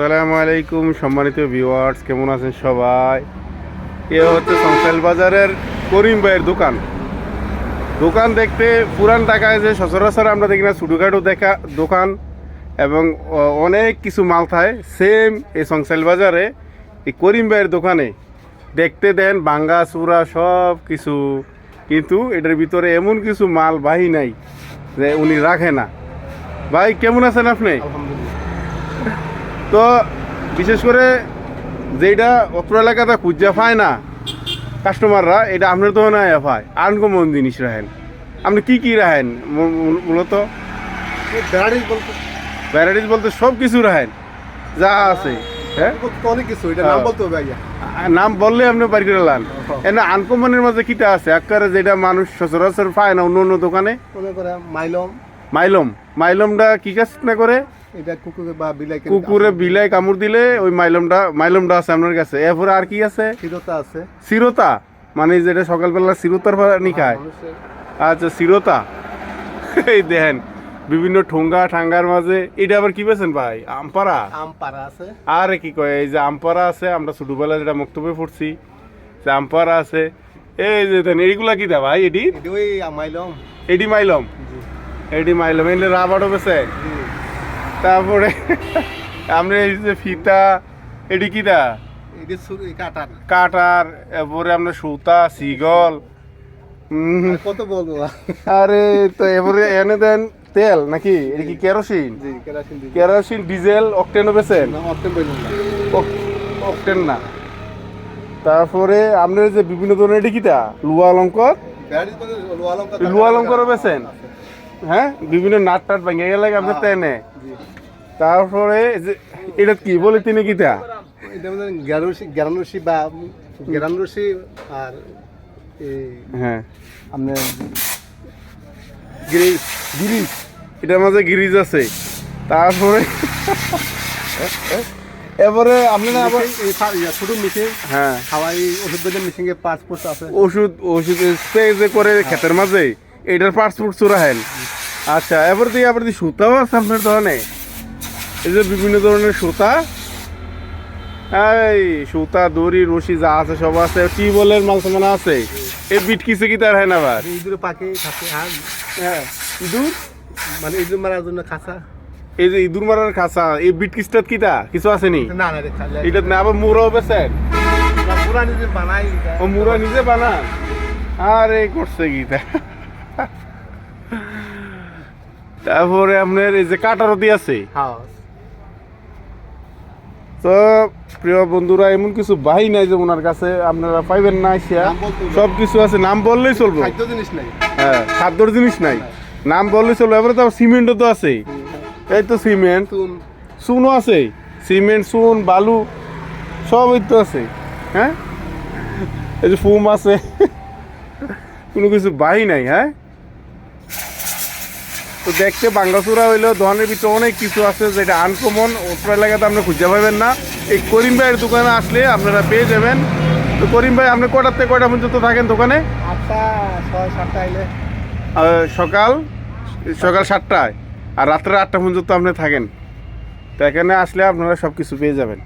আসসালামু আলাইকুম সম্মানিত ভিউয়ার্স, কেমন আছেন সবাই? এ হচ্ছে সংসাল বাজারের করিম ভাইয়ের দোকান। দোকান দেখতে পুরান ঢাকায় যে সচরাচর আমরা দেখি না, ছোটোখাটো দেখা দোকান এবং অনেক কিছু মাল থাকে। সেম এই সংসাল বাজারে এই করিম ভাইয়ের দোকানে। দেখতে দেন, বাঙ্গা চূড়া সব কিছু। কিন্তু এটার ভিতরে এমন কিছু মাল বাহি নাই যে উনি রাখে না। ভাই, কেমন আছেন আপনি? তো বিশেষ করে যেটা অত্র এলাকাতে খুঁজা পায় না কাস্টমাররা এটা আপনার তো না পায় আনকমন জিনিস রাখেন। আপনি কি কি রাখেন? মূলত? ভ্যারাইটিস বলতে ভ্যারাইটিস বলতে সব কিছু রাখেন। যা আছে হ্যাঁ? অনেক কিছু এটা নাম। বলতে হবে নাম বললে আপনি বাড়ি করে লান। এনে আনকমনের মাঝে কিটা আছে? একবারে যেটা মানুষ সচরাচর পায় না অন্য অন্য দোকানে? করে মাইলম। মাইলম। মাইলমটা কি কাজ না করে? এটা কুকুরে বা বিলাই কুকুরে বিলাই কামড় দিলে ওই মাইলমটা মাইলমটা আছে আপনার কাছে। এরপরে আর কি আছে? ক্ষীরতা আছে। চিরতা মানে যেটা সকালবেলা চিরতার পানি খায়। আচ্ছা চিরতা এই দেখেন বিভিন্ন ঠোঙ্গা ঠাঙ্গার মাঝে। এটা আবার কি পেয়েছেন ভাই? আমপারা আমপাড়া আছে। আরে কি কয় এই যে আমপারা আছে আমরা ছোটবেলা যেটা বক্তব্যে পড়ছি যে আমপারা আছে। এই যে দেন এইগুলা কি দা ভাই এডি? ওই মাইলম। এডি মাইলম? এডি মাইলম এলে রাবারও বেছে তারপরে আমরা এই যে ফিতা এডি কি দা কাটার। কাটার এরপরে আমরা সুতা সিগল। কত বলব? আরে তো এবারে এনে দেন তেল নাকি? এটা কি কেরোসিন? Kerosene diesel. অকটেনও বেছেন? অকটেন না। তারপরে আপনার যে বিভিন্ন ধরনের এটা কিটা? লুয়া অলঙ্কর লোয়া লঙ্কা লুয়া অলঙ্কারও বেছেন? হ্যাঁ? বিভিন্ন নাট টাট ভেঙে গেলে আপনার তেনে তারপরে এটা কি বলে তিনি কিটা? মানে গ্যারানুসি বা আর হ্যাঁ। আপনার গ্রিজ গ্রিজ এটার মাঝে গ্রিজ আছে। তারপরে এবারে আপনি না আবার ছোট হ্যাঁ। হাওয়াই ওষুধ বেদের আছে। ওষুধ ওষুধ স্প্রে যে করে ক্ষেতের মাঝে এটার পাসপোর্ট চোরাহেন আচ্ছা এবার দিয়ে আবার সুতাও আছে আপনার দোকানে এই যে বিভিন্ন ধরনের সুতা। এই সুতা দড়ি রশি যা আছে সব আছে। টিউবওয়েলের মাল সামান আছে? এই বিট কিসে কি তার হয় না আবার ইঁদুরে পাখি থাকে হ্যাঁ। ইঁদুর? মানে ইঁদুর মারার জন্য খাঁচা। এই যে ইঁদুর মারার খাঁচা এই বিট কিসটাত কিটা কিছু আসেনি না? না রে এটা না আবার মুরাও বেছেন পুরা নিজে বানাই ও মুরা নিজে বানান? আরে করছে গীতা তারপরে আপনার এই যে কাটারও দিয়ে আছে? হ্যাঁ। তো প্রিয় বন্ধুরা এমন কিছু বাহি নাই যে ওনার কাছে আপনারা পাইবেন না আসিয়া। সব কিছু আছে নাম বললেই চলবো। খাদ্য জিনিস নাই। হ্যাঁ খাদ্যর জিনিস নাই। নাম বললেই চলবো এবারে তো সিমেন্টও তো আছে এই তো সিমেন্ট। চুনও আছে সিমেন্ট চুন বালু সবই তো আছে হ্যাঁ? এই যে ফুম আছে। কোনো কিছু বাহি নাই হ্যাঁ? তো দেখতে বাঙ্গাচুরা হইলেও দোকানের ভিতরে অনেক কিছু আছে যেটা আনকমন ওপর এলাকাতে আপনি খুঁজে পাবেন না। এই করিম ভাইয়ের দোকানে আসলে আপনারা পেয়ে যাবেন। তো করিম ভাই আপনি কটার থেকে কটা পর্যন্ত থাকেন দোকানে? সকাল? সকাল সাতটায়। আর রাত্রে আটটা পর্যন্ত আপনি থাকেন। তো এখানে আসলে আপনারা সব কিছু পেয়ে যাবেন।